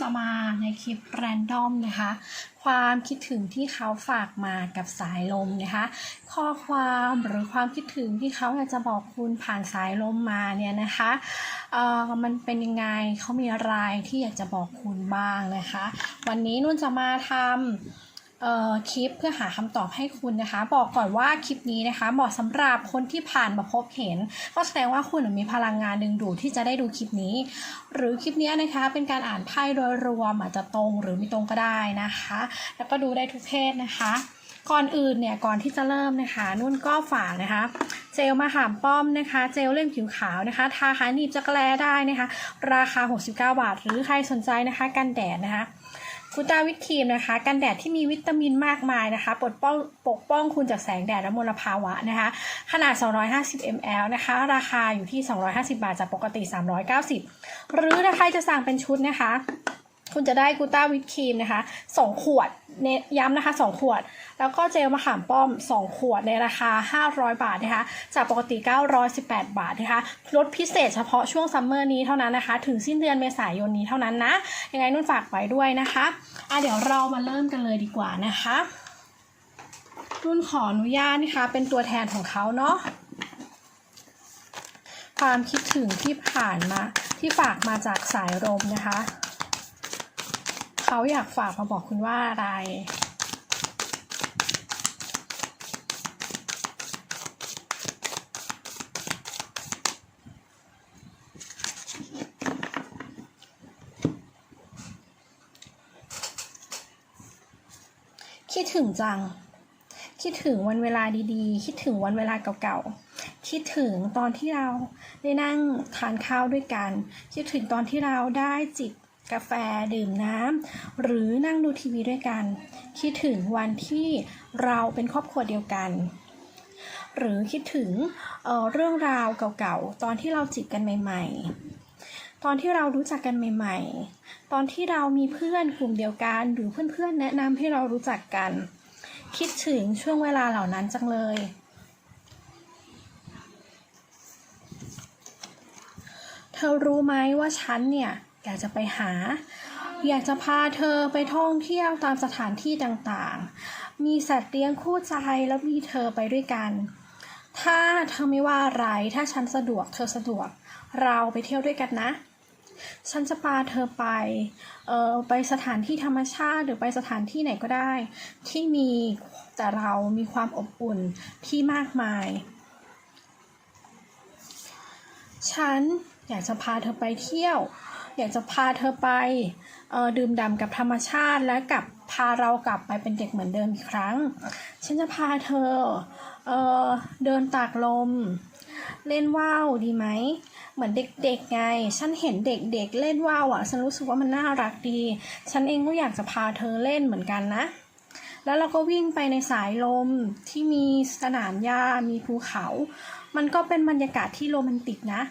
จะมาในคลิปแรนดอมนะคะ ความคิดถึงที่เขาฝากมากับสายลมนะคะ ข้อความหรือความคิดถึงที่เขาอยากจะบอกคุณผ่านสายลมมาเนี่ยนะคะเอ่อมันเป็นยังไงเขามีอะไรที่อยากจะบอกคุณบ้างนะคะ วันนี้นุ่นจะมาทำ คลิปเพื่อหาคำตอบให้คุณนะคะ บอกก่อนว่าคลิปนี้นะคะ เหมาะสำหรับคนที่ผ่านมาพบเห็น ก็แสดงว่าคุณมีพลังงานดึงดูดที่จะได้ดูคลิปนี้ หรือคลิปนี้นะคะ เป็นการอ่านไพ่โดยรวมอาจจะตรงหรือไม่ตรงก็ได้นะคะ แล้วก็ดูได้ทุกเพศนะคะก่อนอื่นเนี่ยก่อนที่จะเริ่มนะคะนุ่นก็ฝากนะคะ เจลมะขามป้อมนะคะ เจลเล่มผิวขาวนะคะ ทาขาหนีบจักรแลได้นะคะ ราคา 69 บาท หรือใครสนใจนะคะ กันแดดนะคะ กูตาวิตครีมนะคะ กันแดดที่มีวิตามินมากมายนะคะ ปกป้องปกป้องคุณจากแสงแดดและมลภาวะนะคะ ขนาด 250 ml นะคะ ราคาอยู่ที่ 250 บาทจากปกติ 390 หรือถ้าใครจะสั่งเป็นชุดนะคะ คุณจะได้กูต้าวิตครีมนะคะ 2 ขวดเนย้ำนะคะ 2 ขวด แล้วก็เจลมะขามป้อม 2 ขวดในราคา 500 บาทนะคะ จากปกติ 918 บาทนะคะ ลดพิเศษเฉพาะช่วงซัมเมอร์นี้เท่านั้นนะคะ ถึงสิ้นเดือนเมษายนนี้เท่านั้นนะ ยังไงนุ่นฝากไว้ด้วยนะคะอะเดี๋ยวเรามาเริ่มกันเลยดีกว่านะคะ นุ่นขออนุญาตนะคะ เป็นตัวแทนของเขาเนาะ ความคิดถึงที่ผ่านมาที่ฝากมาจากสายลมนะคะ เขาอยากฝากมาบอกคุณว่าอะไร คิดถึงจัง คิดถึงวันเวลาดีๆ คิดถึงวันเวลาเก่าๆ คิดถึงตอนที่เราได้นั่งทานข้าวด้วยกัน คิดถึงตอนที่เราได้จิบ กาแฟดื่มน้ำ หรือนั่งดูทีวีด้วยกัน คิดถึงวันที่เราเป็นครอบครัวเดียวกัน หรือคิดถึงเออเรื่องราวเก่าๆ ตอนที่เราจีบกันใหม่ ๆ ตอนที่เรารู้จักกันใหม่ ๆ ตอนที่เรามีเพื่อนกลุ่มเดียวกันหรือเพื่อนๆ แนะนำให้เรารู้จักกัน คิดถึงช่วงเวลาเหล่านั้นจังเลยเธอรู้ไหมว่าฉันเนี่ย อยากจะไปหา อยากจะพาเธอไปท่องเที่ยวตามสถานที่ต่างๆ มีสัตว์เลี้ยงคู่ใจแล้วมีเธอไปด้วยกัน ถ้าเธอไม่ว่าอะไรถ้าฉันสะดวกเธอสะดวก เราไปเที่ยวด้วยกันนะฉันจะพาเธอไป เอ่อ ไปสถานที่ธรรมชาติหรือไปสถานที่ไหนก็ได้ ที่มีแต่เรามีความอบอุ่นที่มากมาย ฉันอยากจะพาเธอไปเที่ยว อยากจะพาเธอไปเออดื่มด่ำกับธรรมชาติและกับพาเรากลับไปเป็นเด็กเหมือนเดิมอีกครั้ง ฉันจะพาเธอเออเดินตากลม เล่นว่าวดีไหม เหมือนเด็กๆไง ฉันเห็นเด็กๆเล่นว่าวอะ ฉันรู้สึกว่ามันน่ารักดี ฉันเองก็อยากจะพาเธอเล่นเหมือนกันนะ แล้วเราก็วิ่งไปในสายลมที่มีสนามหญ้ามีภูเขา มันก็เป็นบรรยากาศที่โรแมนติกนะ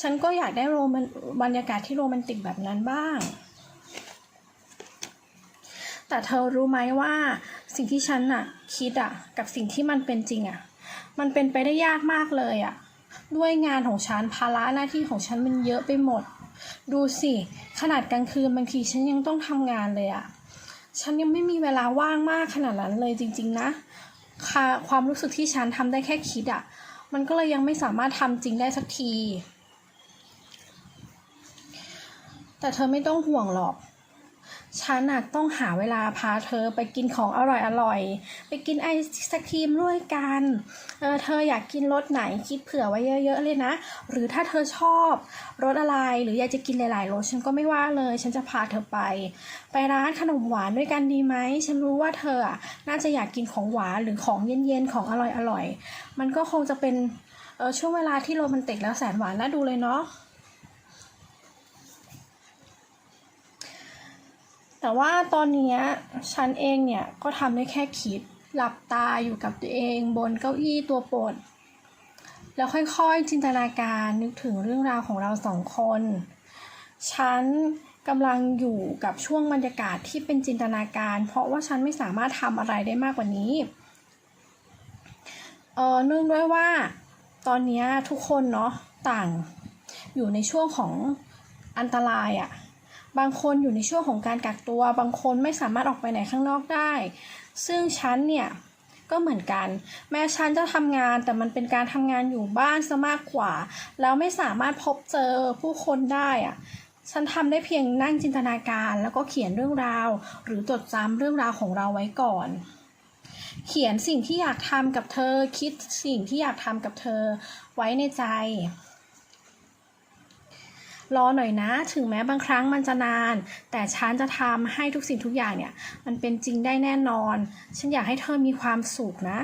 ฉันก็อยากได้โรแมนบรรยากาศที่โรแมนติกแบบนั้นบ้าง แต่เธอรู้ไหมว่าสิ่งที่ฉันน่ะคิดอะกับสิ่งที่มันเป็นจริงอะ มันเป็นไปได้ยากมากเลยอะ ด้วยงานของฉันภาระหน้าที่ของฉันมันเยอะไปหมด ดูสิ ขนาดกลางคืนบางทีฉันยังต้องทำงานเลยอะ ฉันยังไม่มีเวลาว่างมากขนาดนั้นเลยจริง ๆ นะค่ะความรู้สึกที่ฉันทำได้แค่คิดอะ มันก็เลยยังไม่สามารถทำจริงได้สักที แต่เธอไม่ต้องห่วงหรอก ฉันน่ะต้องหาเวลาพาเธอไปกินของอร่อยอร่อยๆไปกินไอศครีมด้วยกันเออเธออยากกินรสไหนคิดเผื่อไว้เยอะ ๆ เลยนะ หรือถ้าเธอชอบรสอะไรหรืออยากจะกินหลายๆรสฉันก็ไม่ว่าเลย ฉันจะพาเธอไป ไปร้านขนมหวานด้วยกันดีไหมฉันรู้ว่าเธออะน่าจะอยากกินของหวานหรือของเย็นๆของอร่อยๆมันก็คงจะเป็นเออช่วงเวลาที่โรแมนติกแล้วแสนหวานน่าดูเลยเนาะ แต่ว่าตอนนี้ฉันเองเนี่ยก็ทำได้แค่คิด หลับตาอยู่กับตัวเองบนเก้าอี้ตัวโปรดแล้วค่อยๆจินตนาการนึกถึงเรื่องราวของเราสองคน ฉันกำลังอยู่กับช่วงบรรยากาศที่เป็นจินตนาการ เพราะว่าฉันไม่สามารถทำอะไรได้มากกว่านี้ เออเนื่องด้วยว่าตอนนี้ทุกคนเนาะต่างอยู่ในช่วงของอันตรายอะ่ะ บางคนอยู่ในช่วงของการกักตัว บางคนไม่สามารถออกไปไหนข้างนอกได้ ซึ่งฉันเนี่ยก็เหมือนกัน แม้ฉันจะทำงานแต่มันเป็นการทำงานอยู่บ้านซะมากกว่า แล้วไม่สามารถพบเจอผู้คนได้อะฉันทำได้เพียงนั่งจินตนาการแล้วก็เขียนเรื่องราว หรือจดจำเรื่องราวของเราไว้ก่อน เขียนสิ่งที่อยากทำกับเธอ คิดสิ่งที่อยากทำกับเธอไว้ในใจ รอหน่อยนะ ถึงแม้บางครั้งมันจะนาน แต่ฉันจะทำให้ทุกสิ่งทุกอย่างเนี่ย มันเป็นจริงได้แน่นอน ฉันอยากให้เธอมีความสุขนะ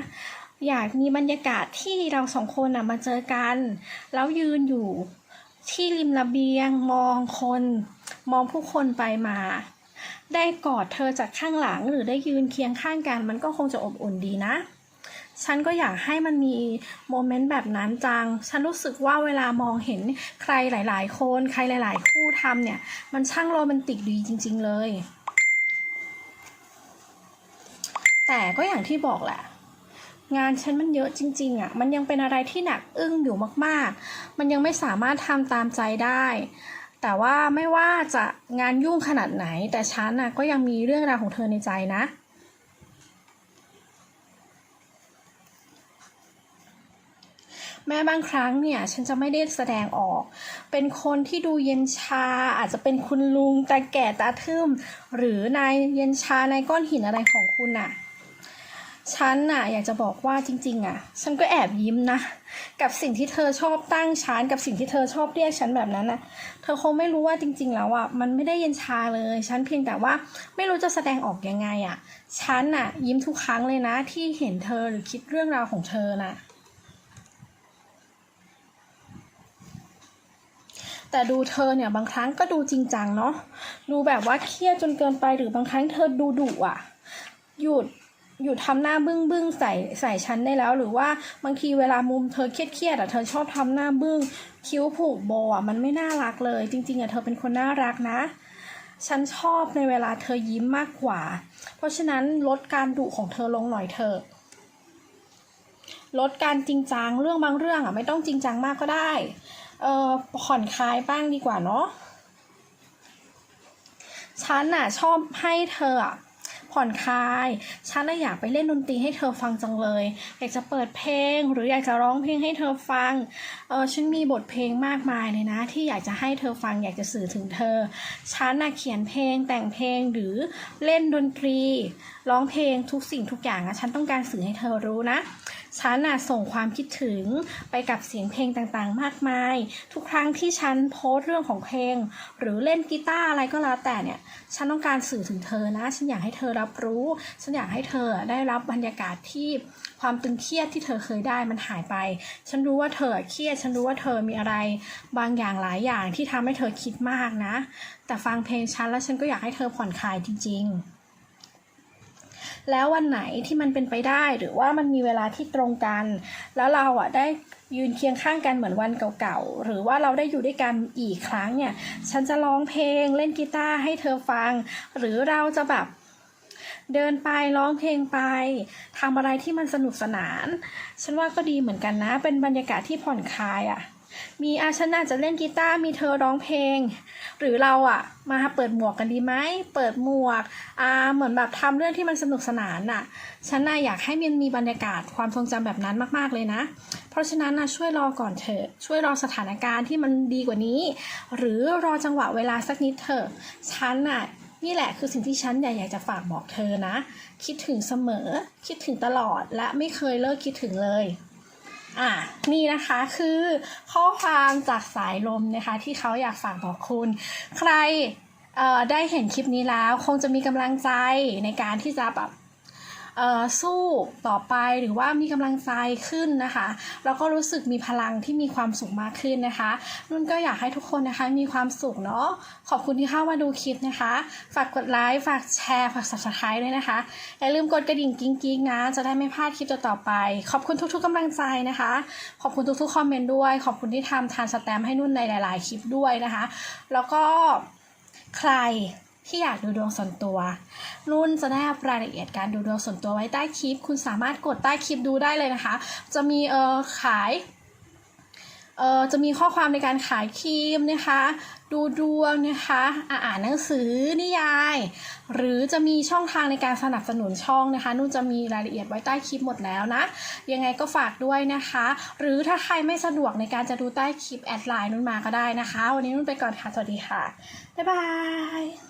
อยากมีบรรยากาศที่เราสองคนน่ะมาเจอกัน แล้วยืนอยู่ที่ริมระเบียงมองคน มองผู้คนไปมา ได้กอดเธอจากข้างหลังหรือได้ยืนเคียงข้างกัน มันก็คงจะอบอุ่นดีนะ ฉันก็อยากให้มันมีโมเมนต์แบบนั้นจัง ฉันรู้สึกว่าเวลามองเห็นใครหลาย ๆ คน ใครหลาย ๆ คู่ทำเนี่ย มันช่างโรแมนติกดีจริง ๆ เลย แต่ก็อย่างที่บอกแหละงานฉันมันเยอะจริงๆอะ มันยังเป็นอะไรที่หนักอึ้งอยู่มากๆ มันยังไม่สามารถทำตามใจได้ แต่ว่าไม่ว่าจะงานยุ่งขนาดไหน แต่ฉันน่ะก็ยังมีเรื่องราวของเธอในใจนะ แม้บางครั้งเนี่ยฉันจะไม่ได้แสดงออก เป็นคนที่ดูเย็นชา อาจจะเป็นคุณลุงตาแก่ตาทึมหรือนายเย็นชานายก้อนหินอะไรของคุณน่ะฉันน่ะอยากจะบอกว่าจริง ๆ อะ ฉันก็แอบยิ้มนะ กับสิ่งที่เธอชอบตั้งฉันกับสิ่งที่เธอชอบเรียกฉันแบบนั้นน่ะ เธอคงไม่รู้ว่าจริง ๆ แล้วอะมันไม่ได้เย็นชาเลย ฉันเพียงแต่ว่าไม่รู้จะแสดงออกยังไงอะ ฉันน่ะ ยิ้มทุกครั้งเลยนะ ที่เห็นเธอหรือคิดเรื่องราวของเธอน่ะ แต่ดูเธอเนี่ยบางครั้งก็ดูจริงจังเนาะดูแบบว่าเครียดจนเกินไปหรือบางครั้งเธอดูดุอะ หยุดหยุดทำหน้าบึ้งบึ้งใส่ใส่ฉันได้แล้ว หรือว่าบางทีเวลามุมเธอเครียดเครียดๆอะเธอชอบทำหน้าบึ้งคิ้วผูกโบอะมันไม่น่ารักเลย จริง ๆอะเธอเป็นคนน่ารักนะ ฉันชอบในเวลาเธอยิ้มมากกว่า เพราะฉะนั้นลดการดุของเธอลงหน่อยเถอะลดการจริงจังเรื่องบางเรื่องอะไม่ต้องจริงจังมากก็ได้ เออผ่อนคลายบ้างดีกว่าเนาะฉันน่ะชอบให้เธอผ่อนคลาย ฉันน่ะอยากไปเล่นดนตรีให้เธอฟังจังเลย อยากจะเปิดเพลงหรืออยากจะร้องเพลงให้เธอฟัง เออฉันมีบทเพลงมากมายเลยนะ ที่อยากจะให้เธอฟังอยากจะสื่อถึงเธอ ฉันน่ะเขียนเพลงแต่งเพลงหรือเล่นดนตรี ร้องเพลงทุกสิ่งทุกอย่างอะฉันต้องการสื่อให้เธอรู้นะ ฉันน่ะส่งความคิดถึงไปกับเสียงเพลงต่างๆ มากมาย ทุกครั้งที่ฉันโพสต์เรื่องของเพลง หรือเล่นกีตาร์อะไรก็แล้วแต่เนี่ย ฉันต้องการสื่อถึงเธอนะ ฉันอยากให้เธอรับรู้ ฉันอยากให้เธอได้รับบรรยากาศที่ความตึงเครียดที่เธอเคยได้มันหายไป ฉันรู้ว่าเธอเครียด ฉันรู้ว่าเธอมีอะไร บางอย่างหลายอย่างที่ทำให้เธอคิดมากนะ แต่ฟังเพลงฉันแล้วฉันก็อยากให้เธอผ่อนคลายจริง ๆ แล้ววันไหนที่มันเป็นไปได้หรือว่ามันมีเวลาที่ตรงกัน แล้วเราอะได้ยืนเคียงข้างกันเหมือนวันเก่าๆ หรือว่าเราได้อยู่ด้วยกันอีกครั้งเนี่ย ฉันจะร้องเพลงเล่นกีตาร์ให้เธอฟัง หรือเราจะแบบเดินไปร้องเพลงไปทำอะไรที่มันสนุกสนาน ฉันว่าก็ดีเหมือนกันนะ เป็นบรรยากาศที่ผ่อนคลายอะ มีอาฉันอาจจะเล่นกีตาร์มีเธอร้องเพลง หรือเราอะมาเปิดหมวกกันดีไหมเปิดหมวกอ่าเหมือนแบบทำเรื่องที่มันสนุกสนานน่ะฉันน่ะอยากให้มันมีบรรยากาศความทรงจำแบบนั้นมากๆเลยนะ เพราะฉะนั้นนะช่วยรอก่อนเถอะช่วยรอสถานการณ์ที่มันดีกว่านี้ หรือรอจังหวะเวลาสักนิดเถอะฉันน่ะนี่แหละคือสิ่งที่ฉันอยากจะฝากบอกเธอนะ คิดถึงเสมอ คิดถึงตลอดและไม่เคยเลิกคิดถึงเลย อะนี่นะคะคือข้อความจากสายลมนะคะ ที่เขาอยากฝากบอกคุณ ใครได้เห็นคลิปนี้แล้ว คงจะมีกำลังใจในการที่จะแบบ สู้ต่อไปหรือว่ามีกำลังใจขึ้นนะคะแล้วก็รู้สึกมีพลังที่มีความสุขมากขึ้นนะคะนุ่นก็อยากให้ทุกคนนะคะมีความสุขเนาะขอบคุณที่เข้ามาดูคลิปนะคะ ฝากกดไลค์ฝากแชร์ฝาก subscribe ด้วยนะคะอย่าลืมกดกระดิ่งกิ๊งกิ๊งๆนะจะได้ไม่พลาดคลิปต่อๆไป ขอบคุณทุกๆกำลังใจนะคะ ขอบคุณทุกๆคอมเมนต์ด้วย ขอบคุณที่ทำทานสแตมป์ให้นุ่นในหลาย ๆ คลิปด้วยนะคะ แล้วก็ใคร ที่อยากดูดวงส่วนตัว นุ่นจะได้รับรายละเอียดการดูดวงส่วนตัวไว้ใต้คลิป คุณสามารถกดใต้คลิปดูได้เลยนะคะ จะมีเออขายเออจะมีข้อความในการขายครีมนะคะ ดูดวงนะคะออ่านหนังสือนิยาย หรือจะมีช่องทางในการสนับสนุนช่องนะคะ นุ่นจะมีรายละเอียดไว้ใต้คลิปหมดแล้วนะ ยังไงก็ฝากด้วยนะคะ หรือถ้าใครไม่สะดวกในการจะดูใต้คลิปแอดไลน์นุ่นมาก็ได้นะคะ วันนี้นุ่นไปก่อนค่ะ สวัสดีค่ะ บ๊ายบาย